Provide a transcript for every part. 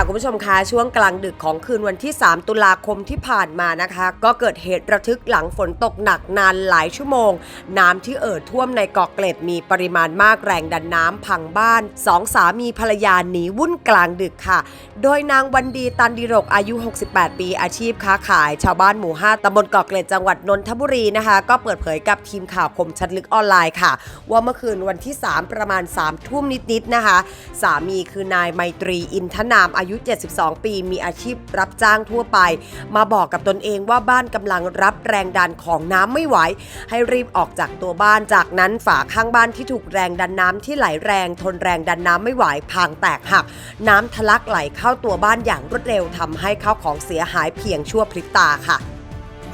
ค่ะคุณผู้ชมคะช่วงกลางดึกของคืนวันที่ 3 ตุลาคมที่ผ่านมานะคะ ก็เกิดเหตุระทึกหลังฝนตกหนักนานหลายชั่วโมง น้ำที่เอ่อท่วมในเกาะเกร็ดมีปริมาณมากแรงดันน้ำพังบ้านสองสามีภรรยาหนีวุ่นกลางดึกค่ะ โดยนางวันดีตันดิรกอายุ 68 ปีอาชีพค้าขาย ชาวบ้านหมู่ 5ตำบลเกาะเกร็ดจังหวัดนนทบุรีนะคะ ก็เปิดเผยกับทีมข่าวคมชัดลึกออนไลน์ค่ะ ว่าเมื่อคืนวันที่ 3 ประมาณ3ทุ่มนิดๆนะคะ สามีคือนายไมตรีอินทนามอายุยุ 72 ปี มีอาชีพรับจ้างทั่วไป มาบอกกับตนเองว่าบ้านกำลังรับแรงดันของน้ำไม่ไหว ให้รีบออกจากตัวบ้าน จากนั้นฝาข้างบ้านที่ถูกแรงดันน้ำที่ไหลแรง ทนแรงดันน้ำไม่ไหวพังแตกหัก น้ำทะลักไหลเข้าตัวบ้านอย่างรวดเร็วทำให้ข้าวของเสียหายเพียงชั่วพริบตาค่ะ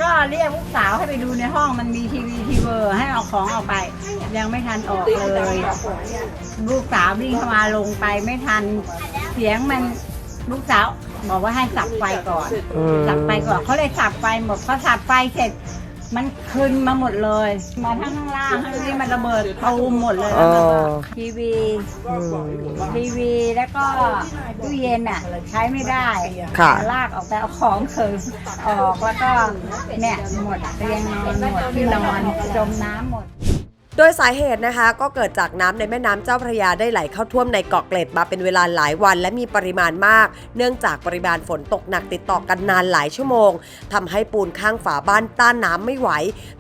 ก็เรียกลูกสาวให้ไปดูในห้องมันมีทีวีทีเวอร์ให้เอาของออกไป ยังไม่ทันออกเลย ลูกสาววิ่งเข้ามาลงไปไม่ทัน เสียงมัน ลูกสาวบอกว่าให้สับไฟก่อนอืมสับไฟก่อนเขาเลยสับไฟหมดพอสับไฟเสร็จ มันคืนมาหมดเลย มาทั้งข้างล่างข้างนี้มันระเบิดตูมหมดเลยแล้วมันก็ทีวีทีวีแล้วก็ตู้เย็นอะ ใช้ไม่ได้ค่ะ ลากออกไปเอาของเถิงออกแล้วก็เนี่ยหมดเตียงนอนหมดที่นอนจมน้ำหมด โดยสาเหตุนะคะก็เกิดจากน้ำในแม่น้ำเจ้าพระยาได้ไหลเข้าท่วมในเกาะเกร็ดมาเป็นเวลาหลายวัน และมีปริมาณมาก เนื่องจากปริมาณฝนตกหนักติดต่อกันนานหลายชั่วโมงทำให้ปูนข้างฝาบ้านต้านน้ำไม่ไหว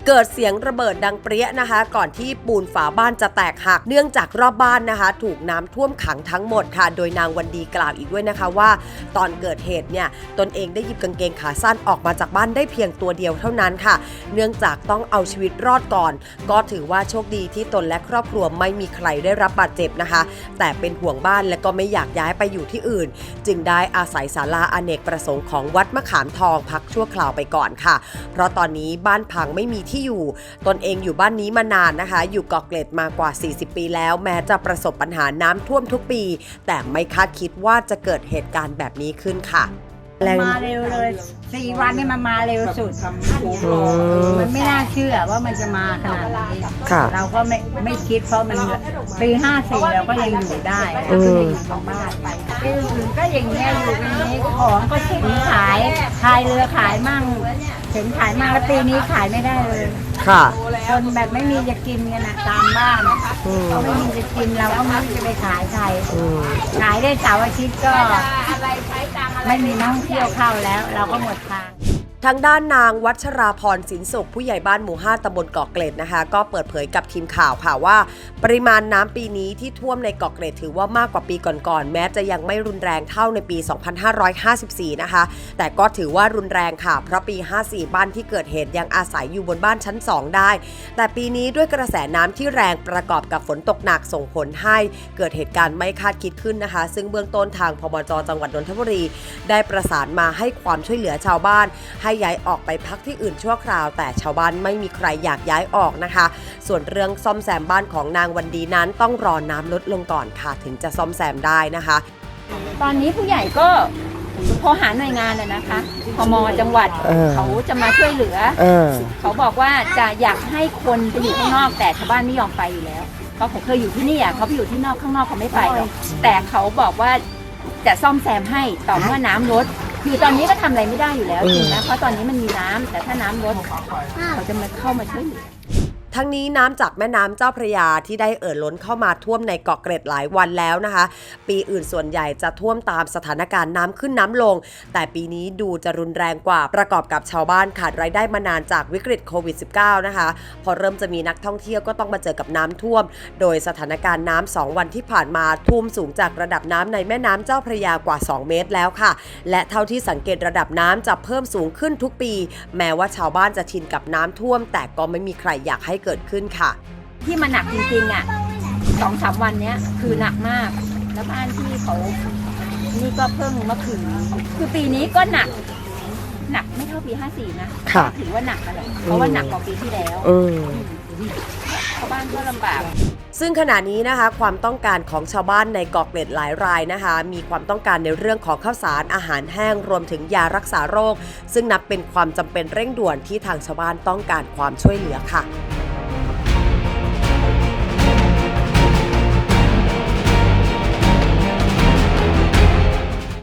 เกิดเสียงระเบิดดังเปรี้ยนะคะ ก่อนที่ปูนฝาบ้านจะแตกหัก เนื่องจากรอบบ้านนะคะ ถูกน้ำท่วมขังทั้งหมดค่ะ โดยนางวันดีกล่าวอีกด้วยนะคะว่า ตอนเกิดเหตุเนี่ยตนเองได้หยิบกางเกงขาสั้นออกมาจากบ้านได้เพียงตัวเดียวเท่านั้นค่ะ เนื่องจากต้องเอาชีวิตรอดก่อน ก็ถือว่าโชคดีที่ตนและครอบครัวไม่มีใครได้รับบาดเจ็บนะคะ แต่เป็นห่วงบ้านและก็ไม่อยากย้ายไปอยู่ที่อื่น จึงได้อาศัยศาลาอเนกประสงค์ของวัดมะขามทองพักชั่วคราวไปก่อนค่ะ เพราะตอนนี้บ้านพังไม่มีที่อยู่ ตนเองอยู่บ้านนี้มานานนะคะ อยู่เกาะเกร็ดมากว่า 40 ปีแล้ว แม้จะประสบปัญหาน้ำท่วมทุกปี แต่ไม่คาดคิดว่าจะเกิดเหตุการณ์แบบนี้ขึ้นค่ะ มาเร็วเลยสี่วันนี่มันมาเร็วสุด อืม มันไม่น่าเชื่อว่ามันจะมาขนาดนี้ค่ะ เราก็ไม่ไม่คิดเพราะมันปีห้าสี่เราก็ยังอยู่ได้อืมก็ยังอยู่ของบ้านปีอื่นก็อย่างเงี้ยอยู่กันอย่างนี้ของก็เข็นขายขายเรือขายมั่งเข็นขายมั่งแล้วปีนี้ขายไม่ได้เลยค่ะคนแบบไม่มีจะกินกันนะตามบ้านอืมเขาไม่มีจะกินเราก็ไม่รู้จะไปขายใคร อืมขายได้เสาร์อาทิตย์ก็ ไม่มีนักท่องเที่ยวเข้าแล้ว เราก็หมดทาง ทางด้านนางวัชราพรสินสุข ผู้ใหญ่บ้านหมู่ 5ตำบลเกาะเกร็ดนะคะ ก็เปิดเผยกับทีมข่าวค่ะว่า ปริมาณน้ำปีนี้ที่ท่วมในเกาะเกร็ดถือว่ามากกว่าปีก่อนๆ แม้จะยังไม่รุนแรงเท่าในปี 2554 นะคะ แต่ก็ถือว่ารุนแรงค่ะ เพราะปี 54 บ้านที่เกิดเหตุยังอาศัยอยู่บนบ้านชั้น 2 ได้ แต่ปีนี้ด้วยกระแสน้ำที่แรงประกอบกับฝนตกหนักส่งผลให้เกิดเหตุการณ์ไม่คาดคิดขึ้นนะคะ ซึ่งเบื้องต้นทางพมจจังหวัดนนทบุรี ได้ประสานมาให้ความช่วยเหลือชาวบ้านให้ย้ายออกไปพักที่อื่นชั่วคราว แต่ชาวบ้านไม่มีใครอยากย้ายออกนะคะ ส่วนเรื่องซ่อมแซมบ้านของนางวันดีนั้นต้องรอน้ำลดลงก่อนค่ะ ถึงจะซ่อมแซมได้นะคะ ตอนนี้ผู้ใหญ่ก็โทรหาหน่วยงานน่ะนะคะพมจังหวัดเออ เขาจะมาช่วยเหลือ เออ เขาบอกว่าจะอยากให้คนไปอยู่ข้างนอก แต่ชาวบ้านไม่ยอมไปอยู่แล้ว เพราะผมเคยอยู่ที่นี่อะเขาไปอยู่ที่นอกข้างนอกเขาไม่ไปหรอกแต่เขาบอกว่าจะซ่อมแซมให้ต่อเมื่อน้ำลด คือตอนนี้ก็ทำอะไรไม่ได้อยู่แล้วอืมจริงนะเพราะตอนนี้มันมีน้ำแต่ถ้าน้ำลดเขาจะมาเข้ามาช่วยเหลือ ทั้งนี้น้ำจากแม่น้ำเจ้าพระยาที่ได้เอ่อล้นเข้ามาท่วมในเกาะเกร็ดหลายวันแล้วนะคะ ปีอื่นส่วนใหญ่จะท่วมตามสถานการณ์น้ำขึ้นน้ำลง แต่ปีนี้ดูจะรุนแรงกว่าประกอบกับชาวบ้านขาดรายได้มานานจากวิกฤตโควิด -19 นะคะ พอเริ่มจะมีนักท่องเที่ยวก็ต้องมาเจอกับน้ำท่วม โดยสถานการณ์น้ำสองวันที่ผ่านมาท่วมสูงจากระดับน้ำในแม่น้ำเจ้าพระยากว่า 2 เมตรแล้วค่ะ และเท่าที่สังเกตระดับน้ำจะเพิ่มสูงขึ้นทุกปี แม้ว่าชาวบ้านจะชินกับน้ำท่วม แต่ก็ไม่มีใครอยากให้เกิดขึ้นค่ะ ที่มันหนักจริงๆอะสองสามวันเนี้ยคือหนักมาก แล้วบ้านที่เขานี่ก็เพิ่งเมื่อคืนคือปีนี้ก็หนัก หนักไม่เท่าปีห้าสี่นะค่ะถือว่าหนักอะไรเพราะว่าหนักกว่าปีที่แล้วอืมชาวบ้านก็ลำบาก ซึ่งขณะนี้นะคะ ความต้องการของชาวบ้านในเกาะเกร็ดหลายรายนะคะ มีความต้องการในเรื่องของข้าวสารอาหารแห้งรวมถึงยารักษาโรค ซึ่งนับเป็นความจำเป็นเร่งด่วนที่ทางชาวบ้านต้องการความช่วยเหลือค่ะ